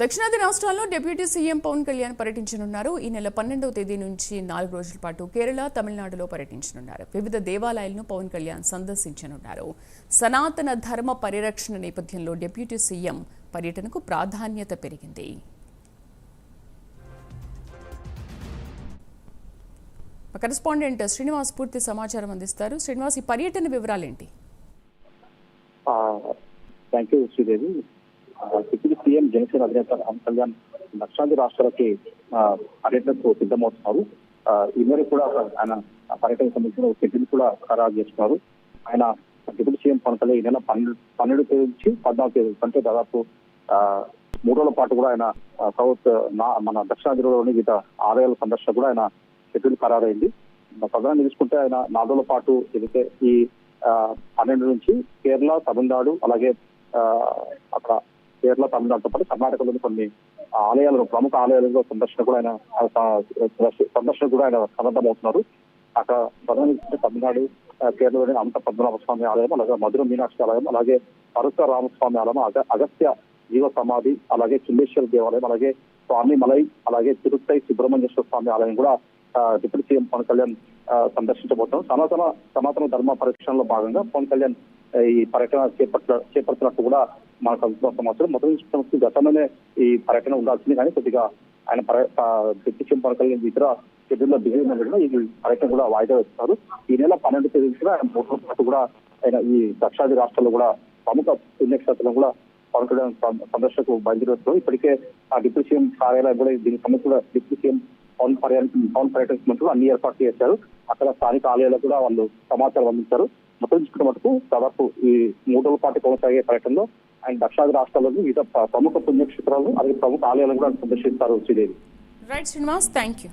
దక్షిణాది రాష్ట్రాల్లో deputy CM Pawan Kalyan పర్యటించనున్నారు. ఈ నెల పన్నెండవ తేదీ నుంచి నాలుగు రోజుల పాటు కేరళ తమిళనాడులో పర్యటించనున్నారు. వివిధ దేవాలయాలను పవన్ కళ్యాణ్ సందర్శించనున్నారు. సనాతన ధర్మ పరిరక్షణ నేపథ్యంలో డిప్యూటీ సీఎం పర్యటనకు ప్రాధాన్యత పెరిగింది. కరెస్పాండెంట్ శ్రీనివాస్ పూర్తి సమాచారం అందిస్తారు. శ్రీనివాస్ ఈ పర్యటన వివరాలేంటి? Thank you Sridevi. ఆ, సీఎం జనసేన అధినేత పవన్ కళ్యాణ్ దక్షిణాది రాష్ట్రాలకి పర్యటనకు సిద్ధమవుతున్నారు. ఈ మేరకు కూడా ఆయన ఆ పర్యటనకు సంబంధించిన షెడ్యూల్ కూడా ఖరారు చేస్తున్నారు. ఆయన డిప్యూటీ సీఎం పవన్ కళ్యాణ్ ఈ నెల పన్నెండు పన్నెండు తేదీ నుంచి పద్నాలుగు తేదీ అంటే దాదాపు మూడు రోజుల పాటు కూడా ఆయన సౌత్ నా- మన దక్షిణాదిలోని వివిధ ఆలయాల సందర్శన కూడా ఆయన షెడ్యూల్ ఖరారైంది. ప్రధానంగా తీసుకుంటే ఆయన నాలుగు రోజుల పాటు ఏదైతే ఈ పన్నెండు నుంచి కేరళ తమిళనాడు అలాగే అక్కడ కేరళ తమిళనాడుతో పాటు కర్ణాటకలోని కొన్ని ఆలయాలను ప్రముఖ ఆలయాలలో సందర్శన కూడా ఆయన సందర్శన కూడా ఆయన సన్నద్ధమవుతున్నారు అక్కడ ప్రధానంగా తమిళనాడు కేరళలోని అనంత పద్మనాభ స్వామి ఆలయం అలాగే మధుర మీనాక్షి ఆలయం అలాగే పరశుర రామస్వామి ఆలయం అగస్త్య జీవ సమాధి అలాగే చుండేశ్వర దేవాలయం అలాగే స్వామి మలై అలాగే తిరుత్తై సుబ్రహ్మణ్యేశ్వర స్వామి ఆలయం కూడా డిప్యూటీ సీఎం పవన్ కళ్యాణ్ సందర్శించబోతున్నాం సనాతన సనాతన ధర్మ పరిరక్షణలో భాగంగా పవన్ కళ్యాణ్ ఈ పర్యటన చేపట్ల చేపడుతున్నట్టు కూడా మనకు సంవత్సరం సమాచారం మొదటి నుంచి గతంలోనే ఈ పర్యటన ఉండాల్సింది కానీ కొద్దిగా ఆయన పర్య- ఆ, డిప్యూటీ ఇతర షెడ్యూల్లో బిజీ ఉండడం ఈ పర్యటన కూడా వాయిదా వేస్తున్నారు ఈ నెల పన్నెండు తేదీ నుంచి కూడా ఆయన మూడు రోజుల పాటు కూడా ఆయన ఈ దక్షిణాది రాష్ట్రాల్లో కూడా ప్రముఖ పుణ్యక్షేత్రం కూడా పవన్ సందర్శకు సందర్శనకు బయలుదేరుతున్నారు. ఇప్పటికే ఆ డిప్యూటీ సీఎం కార్యాలయం కూడా దీనికి సంబంధించి కూడా డిప్యూటీ సీఎం పవన్ పర్యటన పవన్ పర్యటన మంత్రులు అన్ని ఏర్పాట్లు చేశారు. అక్కడ స్థానిక ఆలయాల్లో కూడా వాళ్ళు సమాచారం అందించారు. మొత్తం చూసుకున్న మటుకు దాదాపు ఈ మూడు రోజుల పాటు కొనసాగే పర్యటనలో ఆయన దక్షిణాది రాష్ట్రాల్లోని వివిధ ప్రముఖ పుణ్యక్షేత్రాలు అలాగే ప్రముఖ ఆలయాలను కూడా సందర్శిస్తారు Sridevi. Right Srinivas thank you